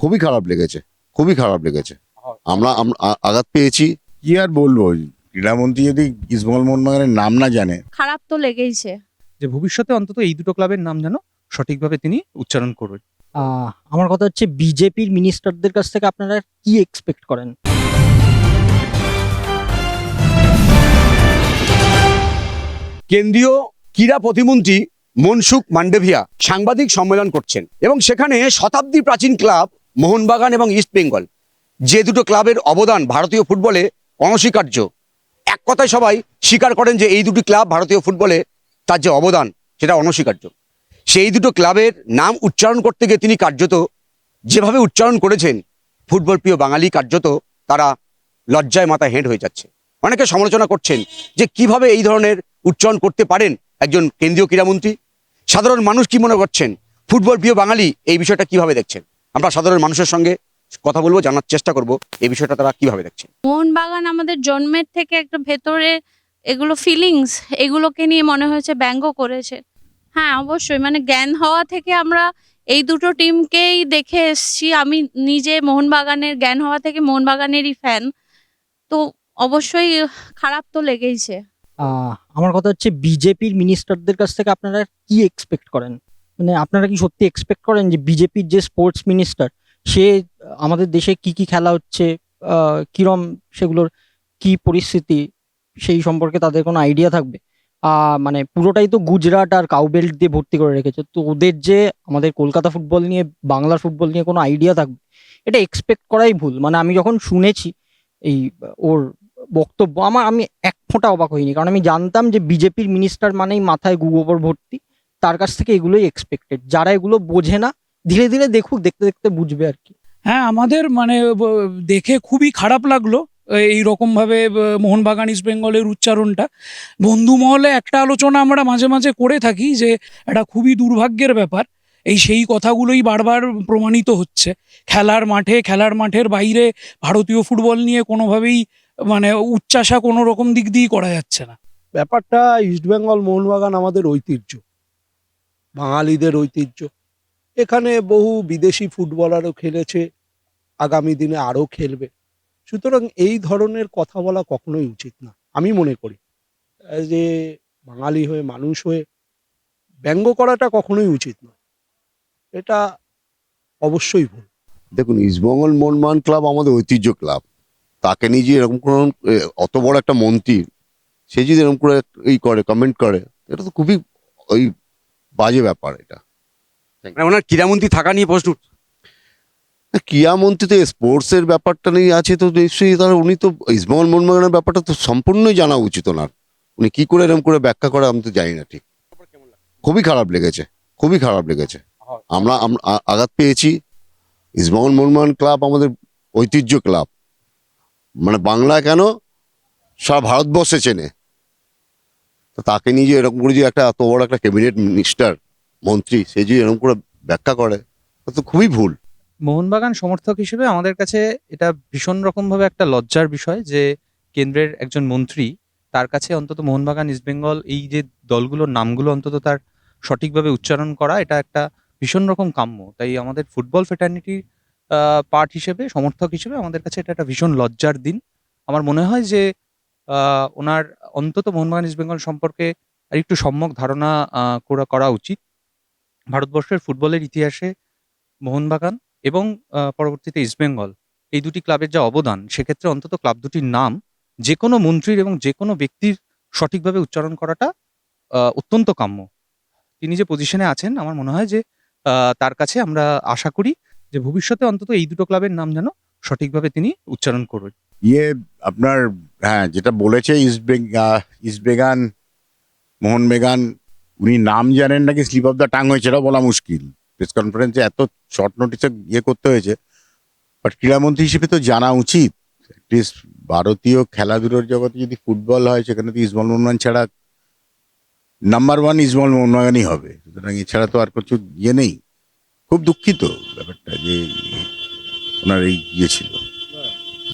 খুবই খারাপ লেগেছে খুবই খারাপ লেগেছে। আমরা আঘাত পেয়েছি। কি আর বলব ক্রীড়ামন্ত্রী যদি ইসমল মোহনবাগানের নাম না জানে। খারাপ তো লেগেইছে। যে ভবিষ্যতে অন্তত এই দুটো ক্লাবের নাম যেন সঠিকভাবে তিনি উচ্চারণ করবেন আহ, আমার কথা হচ্ছে বিজেপির মিনিস্টারদের কাছ থেকে আপনারা কি এক্সপেক্ট করেন? কেন্দ্রীয় ক্রীড়া প্রতিমন্ত্রী মনসুখ মান্ডেভিয়া সাংবাদিক সম্মেলন করছেন এবং সেখানে শতাব্দী প্রাচীন ক্লাব মোহনবাগান এবং ইস্ট বেঙ্গল। যে দুটো ক্লাবের অবদান ভারতীয় ফুটবলে অনস্বীকার্য। এক কথায় সবাই স্বীকার করেন যে এই দুটি ক্লাব ভারতীয় ফুটবলে তার যে অবদান, সেটা অনস্বীকার্য। সেই দুটো ক্লাবের নাম উচ্চারণ করতে গিয়ে তিনি কার্যত, যেভাবে উচ্চারণ করেছেন, ফুটবল প্রিয় বাঙালি কার্যত তারা লজ্জায় মাথা হেঁট হয়ে যাচ্ছে। অনেকে সমালোচনা করছেন যে কীভাবে এই ধরনের উচ্চারণ করতে পারেন একজন কেন্দ্রীয় ক্রীড়ামন্ত্রী? সাধারণ মানুষ কি মনে করছেন? ফুটবল প্রিয় বাঙালি এই বিষয়টা কীভাবে দেখছেন? আমরা সাধারণ মানুষের সঙ্গে কথা বলব জানার চেষ্টা করব এই বিষয়টা তারা কীভাবে দেখছেন মোহনবাগান আমাদের জন্মের থেকে একটা ভেতরে এগুলো ফিলিংস এগুলোকে নিয়ে মনে হয়েছে ব্যঙ্গ করেছে। হ্যাঁ অবশ্যই মানে জ্ঞান হওয়া থেকে আমরা এই দুটো টিমকেই দেখে এসছি। আমি নিজে মোহনবাগানের জ্ঞান হওয়া থেকে মোহনবাগানেরই ফ্যান তো অবশ্যই খারাপ তো লেগেইছে। আহ, আমার কথা হচ্ছে বিজেপির মিনিস্টারদের কাছ থেকে আপনারা কি এক্সপেক্ট করেন? মানে আপনারা কি সত্যি এক্সপেক্ট করেন যে বিজেপির যে স্পোর্টস মিনিস্টার সে আমাদের দেশে কি কি খেলা হচ্ছে কিরম সেগুলোর কি পরিস্থিতি, সেই সম্পর্কে তাদের কোনো আইডিয়া থাকবে? মানে পুরোটাই তো গুজরাট আর কাউবেল্ট দিয়ে ভর্তি করে রেখেছে। তো ওদের যে আমাদের কলকাতা ফুটবল নিয়ে বাংলার ফুটবল নিয়ে কোনো আইডিয়া থাকবে, এটা এক্সপেক্ট করাই ভুল। মানে আমি যখন শুনেছি এই, ওর বক্তব্য, আমার, আমি এক ফোঁটা অবাক হইনি। কারণ আমি জানতাম যে বিজেপির মিনিস্টার মানেই মাথায় গু গোবর ভর্তি। তার কাছ থেকে এগুলোই এক্সপেক্টেড যারা এগুলো বোঝে না ধীরে ধীরে দেখুক দেখতে দেখতে বুঝবে আর কি। হ্যাঁ আমাদের মানে দেখে খুবই খারাপ লাগল এই রকম ভাবে ব- মোহনবাগান ইস্ট বেঙ্গলের উচ্চারণটা। বন্ধু মহলে একটা আলোচনা আমরা মাঝে মাঝে করে থাকি যে এটা খুবই দুর্ভাগ্যের ব্যাপার। এই সেই কথাগুলোই বারবার প্রমাণিত হচ্ছে। খেলার মাঠে খেলার মাঠের বাইরে ভারতীয় ফুটবল নিয়ে কোনোভাবেই মানে উচ্চাসা কোনো রকম দিক দিয়েই করা যাচ্ছে না। ব্যাপারটা ইস্টবেঙ্গল মোহনবাগান আমাদের ঐতিহ্য। বাঙালিদের ঐতিহ্য। এখানে বহু বিদেশি ফুটবলারও খেলেছে, আগামী দিনে আরও খেলবে। সুতরাং এই ধরনের কথা বলা কখনোই উচিত না, আমি মনে করি। যে বাঙালি হয়ে, মানুষ হয়ে ব্যঙ্গ করাটা কখনোই উচিত নয় এটা অবশ্যই ভুল। দেখুন ইস্টবেঙ্গল মোহনবাগান ক্লাব আমাদের ঐতিহ্য ক্লাব। তাকে নিয়ে যে এরকম কোনো অত বড় একটা মন্ত্রী, সে যদি এরকম করে এই করে কমেন্ট করে, এটা তো খুবই ওই বাজে ব্যাপার এটা। মানে ওনার ক্রীড়ামন্ত্রী থাকা নিয়ে প্রশ্ন উঠছে। ক্রিয়া মন্ত্রী তো স্পোর্টস এর ব্যাপারটা নিয়ে আছে তো নিশ্চয়ই তাহলে উনি তো ইস্টবেঙ্গল মোহনবাগানের ব্যাপারটা তো সম্পূর্ণই জানা উচিত ওনার। উনি কি করে এরকম করে ব্যাখ্যা করে আমি তো জানি না ঠিক। খুবই খারাপ লেগেছে খুবই খারাপ লেগেছে। আমরা আঘাত পেয়েছি। ইস্টবেঙ্গল মোহনবাগান ক্লাব আমাদের ঐতিহ্য ক্লাব। মানে বাংলা কেন সারা ভারতবর্ষে চেনে। তো তাকে নিয়ে যে এরকম করে যে একটা এত বড় একটা ক্যাবিনেট মিনিস্টার মন্ত্রী, সে যে এরকম করে ব্যাখ্যা করে, তা তো খুবই ভুল। মোহনবাগান সমর্থক হিসেবে আমাদের কাছে এটা ভীষণ রকমভাবে একটা লজ্জার বিষয় যে কেন্দ্রের একজন মন্ত্রী, তার কাছে অন্তত মোহনবাগান ইস্টবেঙ্গল এই যে দলগুলোর নামগুলো অন্তত তার সঠিকভাবে উচ্চারণ করা, এটা একটা ভীষণ রকম কাম্য। তাই আমাদের ফুটবল ফেটার্নিটির পার্ট হিসেবে, সমর্থক হিসেবে আমাদের কাছে এটা একটা ভীষণ লজ্জার দিন। আমার মনে হয় যে ওনার অন্তত মোহনবাগান ইস্টবেঙ্গল সম্পর্কে আর একটু সম্যক ধারণা করা উচিত। ভারতবর্ষের ফুটবলের ইতিহাসে মোহনবাগান এবং পরবর্তীতে ইস্টবেঙ্গল এই দুটি ক্লাবের যা অবদান, সেক্ষেত্রে অন্তত ক্লাব দুটির নাম যে কোনো মন্ত্রীর এবং যে কোনো ব্যক্তির সঠিকভাবে উচ্চারণ করাটা অত্যন্ত কাম্য। তিনি যে পজিশনে আছেন, আমার মনে হয় যে তার কাছে আমরা আশা করি যে ভবিষ্যতে অন্তত এই দুটো ক্লাবের নাম যেন সঠিকভাবে তিনি উচ্চারণ করবেন ইয়ে আপনার হ্যাঁ যেটা বলেছে ইস্ট ইস্ট বেগান মোহনবেগান উনি নাম জানেন নাকি স্লিপ অফ দ্য টাং হয়েছে সেটাও বলা মুশকিল। প্রেস কনফারেন্সে এত শর্ট নোটিসে ইয়ে করতে হয়েছে। বাট ক্রীড়ামন্ত্রী হিসেবে তো জানা উচিত। অ্যাটলিস্ট ভারতীয় খেলাধুলোর জগতে যদি ফুটবল হয়, সেখানে তো ইসবল মোহনবাগান ছাড়া নাম্বার ওয়ান ইসবল মোহনবাগানই হবে। সুতরাং এছাড়া তো আর কিছু ইয়ে নেই। খুব দুঃখিত ব্যাপারটা যে ওনার এই ইয়ে ছিল।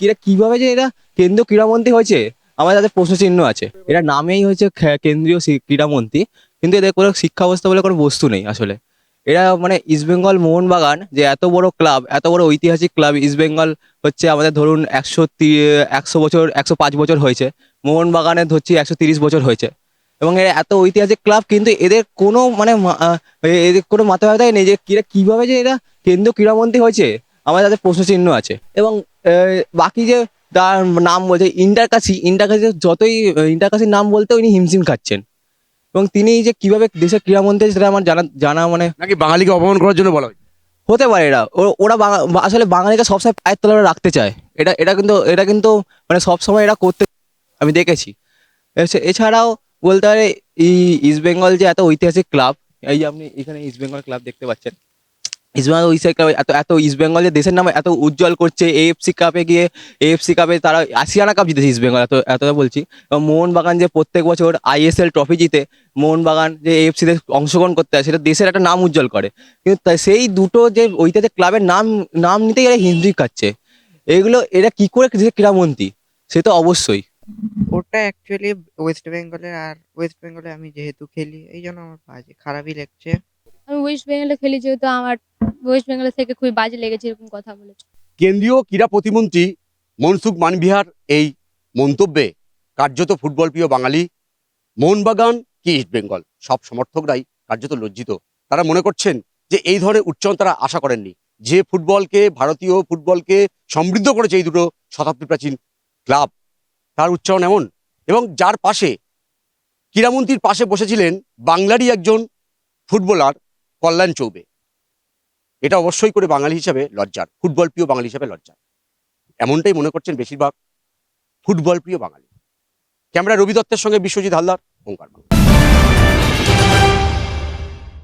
এরা কীভাবে যে এরা কেন্দ্রীয় ক্রীড়ামন্ত্রী হয়েছে? আমার তাদের প্রশ্ন চিহ্ন আছে। এরা নামেই হয়েছে কেন্দ্রীয় ক্রীড়ামন্ত্রী। কিন্তু এদের কোনো শিক্ষা ব্যবস্থা বলে কোনো বস্তু নেই আসলে। এরা মানে ইস্টবেঙ্গল মোহনবাগান, যে এত বড় ক্লাব, এত বড় ঐতিহাসিক ক্লাব ইস্টবেঙ্গল হচ্ছে আমাদের ধরুন একশো একশো বছর, একশো পাঁচ বছর হয়েছে। মোহনবাগানের ধরছি একশো তিরিশ বছর হয়েছে। এবং এরা এত ঐতিহাসিক ক্লাব, কিন্তু এদের কোনো মানে এদের কোনো মাথা ব্যথাই নেই যে কিরা কীভাবে যে এরা কেন্দ্রীয় ক্রীড়ামন্ত্রী হয়েছে। আমাদের তাদের প্রশ্নচিহ্ন আছে। এবং বাকি যে তার নাম বলছে ইন্টারকাসি ইন্টারকাসি যতই ইন্টারকাসির নাম বলতে উনি হিমশিম খাচ্ছেন। এবং তিনি যে কীভাবে দেশের ক্রীড়ামন্ত্রী সেটা আমার জানা জানা মানে নাকি বাঙালিকে অপমান করার জন্য বলা হতে পারে এরা। ওরা আসলে বাঙালিকে সবসময় পায়ের তলায় রাখতে চায়। এটা এটা কিন্তু এটা কিন্তু মানে সবসময় এরা করতে আমি দেখেছি। এছাড়াও বলতে পারে এই ইস্ট বেঙ্গল যে এত ঐতিহাসিক ক্লাব এই যে আপনি এখানে ইস্ট বেঙ্গল ক্লাব দেখতে পাচ্ছেন ইস্ট বেঙ্গল ঐতিহাসিক এত এত ইস্ট বেঙ্গল যে দেশের নামে এত উজ্জ্বল করছে এএফসি কাপে গিয়ে এএফসি কাপে তারা আসিয়ানা কাপ জিতেছে ইস্টবেঙ্গল এত এতটা বলছি। এবং মোহনবাগান যে প্রত্যেক বছর আইএসএল ট্রফি জিতে মোহনবাগান যে এএফসিতে অংশগ্রহণ করতে হয় সেটা দেশের একটা নাম উজ্জ্বল করে। কিন্তু সেই দুটো যে ঐতিহাসিক ক্লাবের নাম নাম নিতেই এরা হিন্দি খাচ্ছে। এগুলো এরা কি করে ক্রীড়ামন্ত্রী? সে তো অবশ্যই। ওটা অ্যাকচুয়ালি ওয়েস্ট বেঙ্গলের আর ওয়েস্ট বেঙ্গলে আমি যেহেতু খেলি এই জন্য আমার বাজে খারাপই লাগছে। আমি ওয়েস্ট বেঙ্গলে খেলি যেহেতু আমার ওয়েস্ট বেঙ্গলের থেকে খুবই বাজে লেগেছে এরকম কথা বলেছে। কেন্দ্রীয় ক্রীড়া প্রতিমন্ত্রী মনসুখ মানবিহার এই মন্তব্যে কার্যত ফুটবল প্রিয় বাঙালি, মোহনবাগান কি ইস্টবেঙ্গল সব সমর্থকরাই কার্যত লজ্জিত। তারা মনে করছেন যে এই ধরনের উচ্চারণ তারা আশা করেননি। যে ফুটবলকে, ভারতীয় ফুটবলকে সমৃদ্ধ করেছে এই দুটো শতাব্দী প্রাচীন ক্লাব, তার উচ্চারণ এমন। এবং যার পাশে, ক্রীড়ামন্ত্রীর পাশে বসেছিলেন বাংলারই একজন ফুটবলার কল্যাণ চৌবে। এটা অবশ্যই করে বাঙালি হিসাবে লজ্জার, ফুটবল প্রিয় বাঙালি হিসাবে লজ্জার এমনটাই মনে করছেন বেশিরভাগ ফুটবল প্রিয় বাঙালি ক্যামেরা রবি দত্তের সঙ্গে বিশ্বজিৎ হালদার, ওঙ্কার বাংলা।